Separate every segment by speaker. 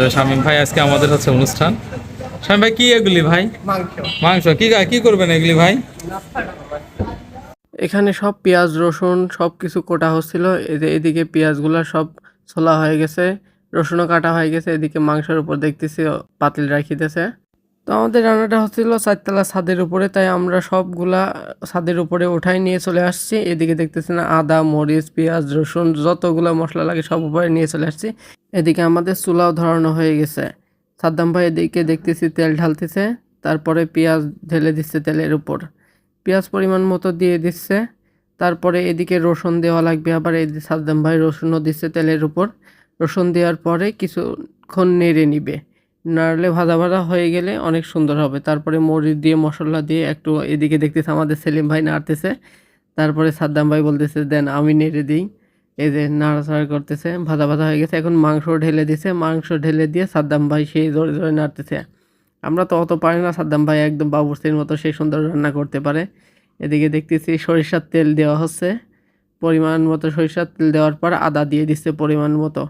Speaker 1: তো শামীম ভাই আজকে আমাদের হচ্ছে অনুষ্ঠান। শামীম ভাই কি এগুলি ভাই?
Speaker 2: মাংস।
Speaker 1: মাংস। কি কি করবেন এগুলি ভাই?
Speaker 2: এখানে সব পেঁয়াজ রসুন সব কিছু কোটা হচ্ছিল। এদি- এদিকে পেঁয়াজগুলো সব ছোলা হয়ে গেছে রসুনও কাটা হয়ে গেছে এদিকে মাংসের উপর দেখতেছি পাতিল রাখিতেছে। তো আমাদের রান্নাটা হচ্ছিল চারতলা ছাদের উপরে তাই আমরা সবগুলা ছাদের উপরে উঠাই নিয়ে চলে আসছি। এদিকে দেখতেছি না আদা মরিচ পেঁয়াজ রসুন যতগুলো মশলা লাগে সব উপরে নিয়ে চলে আসছি। এদিকে আমাদের চুলাও ধরানো হয়ে গেছে। সাদ্দাম ভাই এদিকে দেখতেছি তেল ঢালতেছে, তারপরে পেঁয়াজ ঢেলে দিচ্ছে তেলের উপর। পেঁয়াজ পরিমাণ মতো দিয়ে দিচ্ছে, তারপরে এদিকে রসুন দেওয়া লাগবে, আবার এই সাদ্দাম ভাই রসুনও দিচ্ছে তেলের উপর। রসুন দেওয়ার পরে কিছুক্ষণ নেড়ে নিবে। নাড়লে ভাজা ভাজা হয়ে গেলে অনেক সুন্দর হবে। তারপরে মরিচ দিয়ে, মশলা দিয়ে একটু এদিকে দেখতেছে আমাদের সেলিম ভাই নাড়তেছে। তারপরে সাদ্দাম ভাই বলতেছে, দেন আমি নেড়ে দিই। এই যে নাড়াচাড়া করতেছে ভাজা ভাজা হয়ে গেছে এখন মাংস ঢেলে দিছে মাংস ঢেলে দিয়ে সাদ্দাম ভাই সেই জোরে জোরে নাড়তেছে। আমরা তো অত পারি না সাদ্দাম ভাই একদম বাবুর্চির মতো সেই সুন্দর রান্না করতে পারে। এদিকে দেখতেছি সরিষার তেল দেওয়া হচ্ছে। পরিমাণ মতো সরিষার তেল দেওয়ার পর আদা দিয়ে দিচ্ছে পরিমাণ মতো।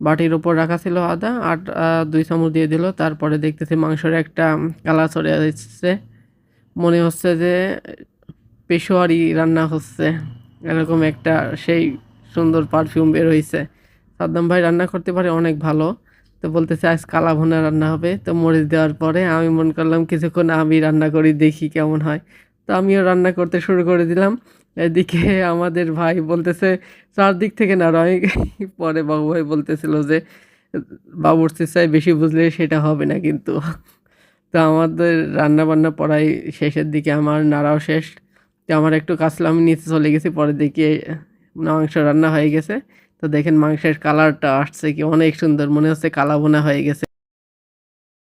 Speaker 2: বাটির উপর রাখা ছিল আদা আহ, দুই চামচ দিয়ে দিল। তারপরে দেখতেছি মাংসের একটা কালার চলে যাচ্ছে মনে হচ্ছে যে পেশোয়ারি রান্না হচ্ছে। এরকম একটা সেই সুন্দর পারফিউম বের হয়েছে সাদ্দাম ভাই রান্না করতে পারে অনেক ভালো। তো বলতেছে, আজ কালা ভুনা রান্না হবে। তো মরিচ দেওয়ার পরে আমি মনে করলাম, কিছুক্ষণ আমি রান্না করি, দেখি কেমন হয়। তো আমিও রান্না করতে শুরু করে দিলাম। এদিকে আমাদের ভাই বলতেছে, চারদিক থেকে না রয়। পরে বাবু ভাই বলতেছিল যে বাবুর্চির চাই বেশি বুঝলে সেটা হবে না কিন্তু। তো আমাদের রান্না বান্না পড়াই শেষের দিকে, আমার নাড়াও শেষ। তো আমার একটু কাছলা আমি নিচে চলে গেছি, পরে দেখি মাংস রান্না হয়ে গেছে। তো দেখেন মাংসের কালারটা আসছে কি অনেক সুন্দর, মনে হচ্ছে কালা বোনা হয়ে গেছে।